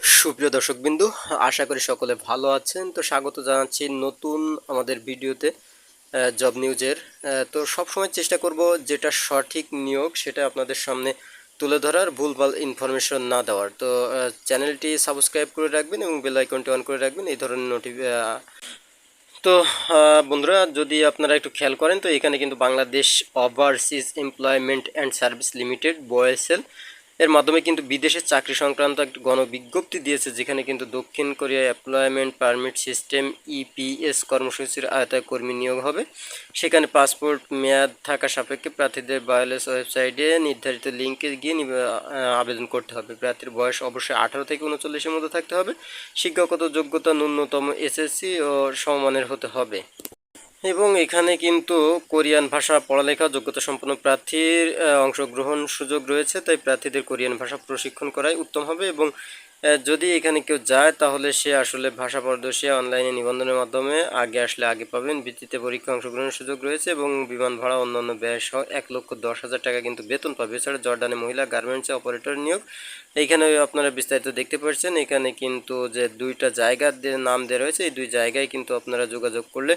সুপ্রিয় দর্শকবিন্দু, আশা করি সকলে ভালো আছেন। তো স্বাগত জানাচ্ছি নতুন আমাদের ভিডিওতে জব নিউজের। তো সবসময় চেষ্টা করব যেটা সঠিক নিয়োগ, সেটা আপনাদের সামনে তুলে ধরার, ভুলভাল ইনফরমেশন না দেওয়ার। তো চ্যানেলটি সাবস্ক্রাইব করে রাখবেন এবং বেল আইকনটি অন করে রাখবেন, এই ধরনের নোটিফ তো বন্ধুরা, যদি আপনারা একটু খেয়াল করেন, তো এখানে কিন্তু Bangladesh overseas employment and service limited BOESL এর মাধ্যমে কিন্তু বিদেশে চাকরি সংক্রান্ত একটা গণবিজ্ঞপ্তি দিয়েছে, যেখানে কিন্তু দক্ষিণ Korea employment permit system EPS কর্মসূচির আয়তায় কর্মী নিয়োগ হবে। সেখানে পাসপোর্ট মেয়াদ থাকা সাপেক্ষে প্রার্থীদের বায়োলেস ওয়েবসাইটে নির্ধারিত লিঙ্কে গিয়ে আবেদন করতে হবে। প্রার্থীর বয়স অবশ্যই আঠারো থেকে উনচল্লিশের মধ্যে থাকতে হবে। শিক্ষাগত যোগ্যতা ন্যূনতম এসএসসি ও সমমানের হতে হবে। এবং এখানে কিন্তু কোরিয়ান ভাষা পড়ালেখা যোগ্যতা সম্পন্ন প্রার্থীর অংশগ্রহণ সুযোগ রয়েছে, তাই প্রার্থীদের কোরিয়ান ভাষা প্রশিক্ষণ করাই উত্তম হবে এবং যদি এখানে কেউ যায় তাহলে সে আসলে ভাষা পারদর্শী অনলাইনে নিবন্ধনের মাধ্যমে আগে আসলে আগে পাবেন। ভিত্তিতে পরীক্ষা অংশগ্রহণের সুযোগ রয়েছে এবং বিমান ভাড়া অন্যান্য ব্যয় সহ এক লক্ষ দশ হাজার টাকা কিন্তু বেতন পাবে। এছাড়া জর্ডানে মহিলা গার্মেন্টসে অপারেটর নিয়োগ। এইখানে আপনারা বিস্তারিত দেখতে পাচ্ছেন, এখানে কিন্তু যে দুইটা জায়গার নাম দেওয়া রয়েছে, এই দুই জায়গায় কিন্তু আপনারা যোগাযোগ করলে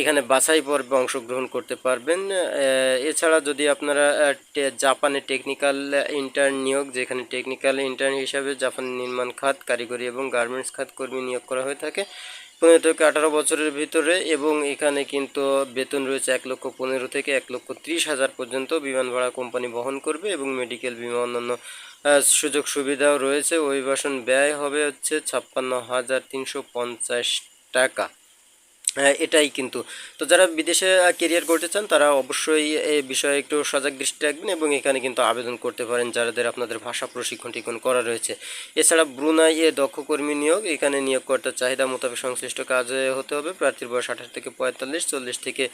এখানে বাছাই পর্বে অংশগ্রহণ করতে পারবেন। এছাড়া যদি আপনারা জাপানে টেকনিক্যাল ইন্টার্ন নিয়োগ, যেখানে টেকনিক্যাল ইন্টার্ন হিসাবে জাপানের নির্মাণ খাত, কারিগরি এবং গার্মেন্টস খাত কর্মী নিয়োগ করা হয়ে থাকে, পনেরো থেকে আঠারো বছরের ভিতরে এবং এখানে কিন্তু বেতন রয়েছে এক লক্ষ পনেরো থেকে এক লক্ষ ত্রিশ হাজার পর্যন্ত বিমান ভাড়া কোম্পানি বহন করবে এবং মেডিকেল বিমা অন্যান্য সুযোগ সুবিধাও রয়েছে। অভিবাসন ব্যয় হবে হচ্ছে ছাপ্পান্ন হাজার তিনশো পঞ্চাশ টাকা। এটাই কিন্তু। তো যারা বিদেশে কেরিয়ার করতে চান, তারা অবশ্যই এই বিষয়ে একটু সজাগ দৃষ্টি রাখবেন এবং এখানে কিন্তু আবেদন করতে পারেন যাদের আপনাদের ভাষা প্রশিক্ষণ টিক্ষণ করা রয়েছে। এছাড়া ব্রুনাই এ দক্ষ কর্মী নিয়োগ, এখানে নিয়োগকর্তার চাহিদা মোতাবেক সংশ্লিষ্ট কাজে হতে হবে। প্রার্থীর বয়স আঠাশ থেকে পঁয়তাল্লিশ, চল্লিশ থেকে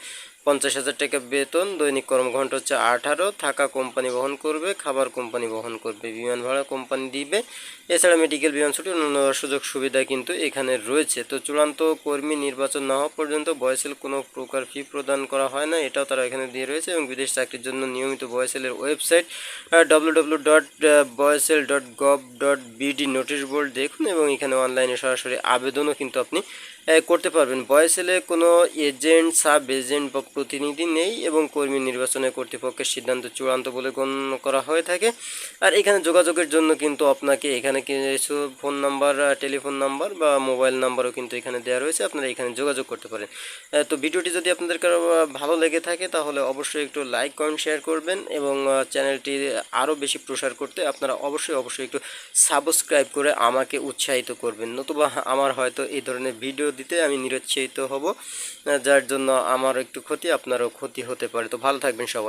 পঞ্চাশ হাজার টাকা বেতন, দৈনিক কর্মঘণ্টা হচ্ছে আঠারো, থাকা কোম্পানি বহন করবে, খাবার কোম্পানি বহন করবে, বিমান ভাড়া কোম্পানি দিবে। এছাড়া মেডিকেল বিমান ছুটি অন্যান্য সুযোগ সুবিধা কিন্তু এখানে রয়েছে। তো চূড়ান্ত কর্মী নির্বাচন না পর্যন্ত বয়সেল কোনো প্রকার ফি প্রদান করা হয় না। এটাও তারা এখানে দিয়ে রয়েছে এবং বিদেশ চাকরির জন্য নিয়মিত বয়সেলের website W W dot BOESL dot gov dot BD notice board দেখুন এবং এখানে অনলাইনে সরাসরি আবেদনও কিন্তু আপনি করতে পারবেন। বয়সেলে কোনো এজেন্ট, সাব এজেন্ট বা প্রতিনিধি নেই এবং কর্মী নির্বাচনের কর্তৃপক্ষের সিদ্ধান্ত চূড়ান্ত বলে গণ্য করা হয়ে থাকে। আর এখানে যোগাযোগের জন্য কিন্তু আপনাকে এখানে কিছু ফোন নাম্বার টেলিফোন নাম্বার বা মোবাইল নাম্বারও কিন্তু এখানে দেওয়া রয়েছে। আপনারা এখানে যোগাযোগ করতে পারেন। তো ভিডিওটি যদি আপনাদের কারও ভালো লেগে থাকে তাহলে অবশ্যই একটু লাইক, কমেন্ট, শেয়ার করবেন এবং চ্যানেলটি আরও বেশি প্রসার করতে আপনারা অবশ্যই অবশ্যই একটু সাবস্ক্রাইব করে আমাকে উৎসাহিত করবেন। নতুবা আমার হয়তো এই ধরনের ভিডিও দিতে আমি নিরুৎসাহিত হব, যার জন্য আমার একটু ক্ষতি, আপনারও ক্ষতি হতে পারে। তো ভালো থাকবেন সবাই।